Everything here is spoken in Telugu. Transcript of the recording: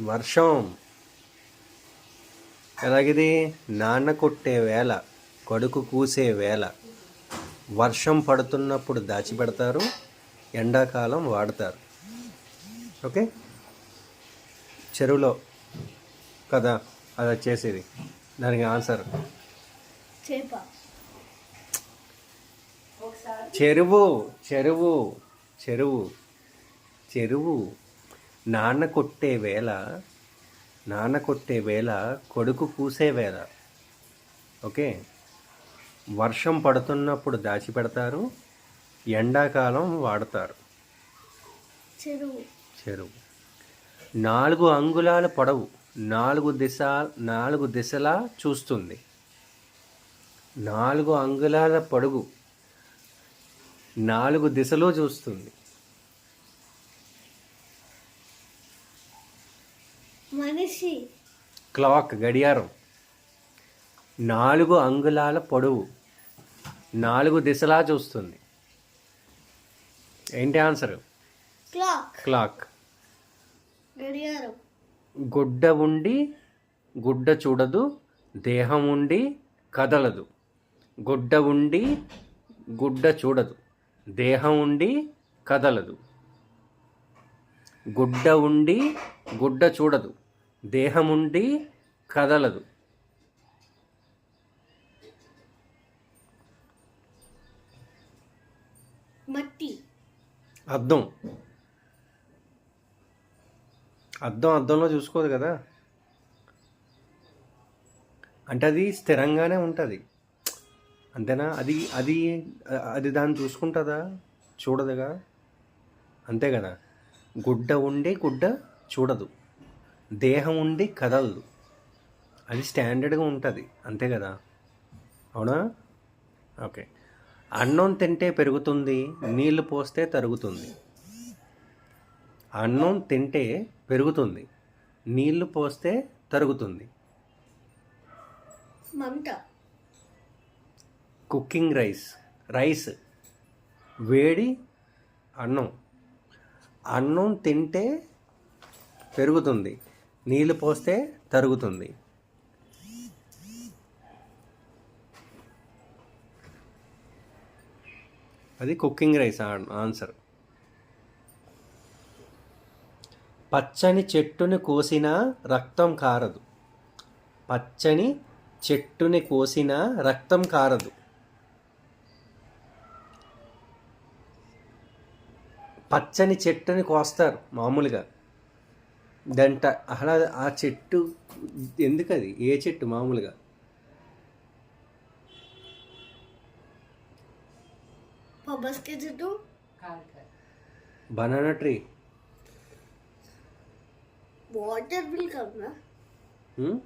వర్షం. ఎలాగిది? నాన్న కొట్టే వేళ కొడుకు కూసే వేళ. వర్షం పడుతున్నప్పుడు దాచిపెడతారు ఎండాకాలం వాడతారు. ఓకే? చెరువులో కదా అది వచ్చేసేది దానికి ఆన్సర్. చెరువు చెరువు చెరువు చెరువు. నాన్న కొట్టే వేళ నాన్న కొట్టే వేళ కొడుకు కూసే వేళ. ఓకే? వర్షం పడుతున్నప్పుడు దాచిపెడతారు ఎండాకాలం వాడతారు. చెరువు. చెరువు. నాలుగు అంగుళాల పొడవు నాలుగు దిశ నాలుగు దిశలా చూస్తుంది. నాలుగు అంగుళాల పొడుగు నాలుగు దిశలో చూస్తుంది. మనిషి. క్లాక్ గడియారం. నాలుగు అంగుళాల పొడవు. నాలుగు దిశలా చూస్తుంది. ఏంటి ఆన్సర్? క్లాక్. క్లాక్. గడియారం. గుడ్డ ఉండి గుడ్డ చూడదు దేహం ఉండి కదలదు. గుడ్డ ఉండి గుడ్డ చూడదు దేహం ఉండి కదలదు. గుడ్డ ఉండి గుడ్డ చూడదు. దేహం ఉండి కదలదు. మట్టి. అద్దం. అద్దం అద్దంలో చూసుకోదు కదా. అంటే అది స్థిరంగానే ఉంటుంది. అంతేనా? అది అది అది దాన్ని చూసుకుంటుందా? చూడదుగా? అంతే కదా. గుడ్డ ఉండి గుడ్డ చూడదు. దేహం ఉండి కదలదు. అది స్టాండర్డ్గా ఉంటుంది. అంతే కదా? అవునా? ఓకే. అన్నం తింటే పెరుగుతుంది నీళ్ళు పోస్తే తరుగుతుంది. అన్నం తింటే పెరుగుతుంది నీళ్ళు పోస్తే తరుగుతుంది. కుకింగ్ రైస్ రైస్ వేడి అన్నం. అన్నం తింటే పెరుగుతుంది. నీళ్ళు పోస్తే తరుగుతుంది. అది కుకింగ్ రైస్ ఆన్సర్. పచ్చని చెట్టుని కోసినా రక్తం కారదు. పచ్చని చెట్టుని కోసినా రక్తం కారదు. పచ్చని చెట్టుని కోస్తారు మామూలుగా. దంట అలా ఆ చెట్టు ఎందుకది? ఏ చెట్టు మామూలుగా? పబ్బస్కి చెట్టు? Banana tree. వాటర్ బిల్ హ్మ్?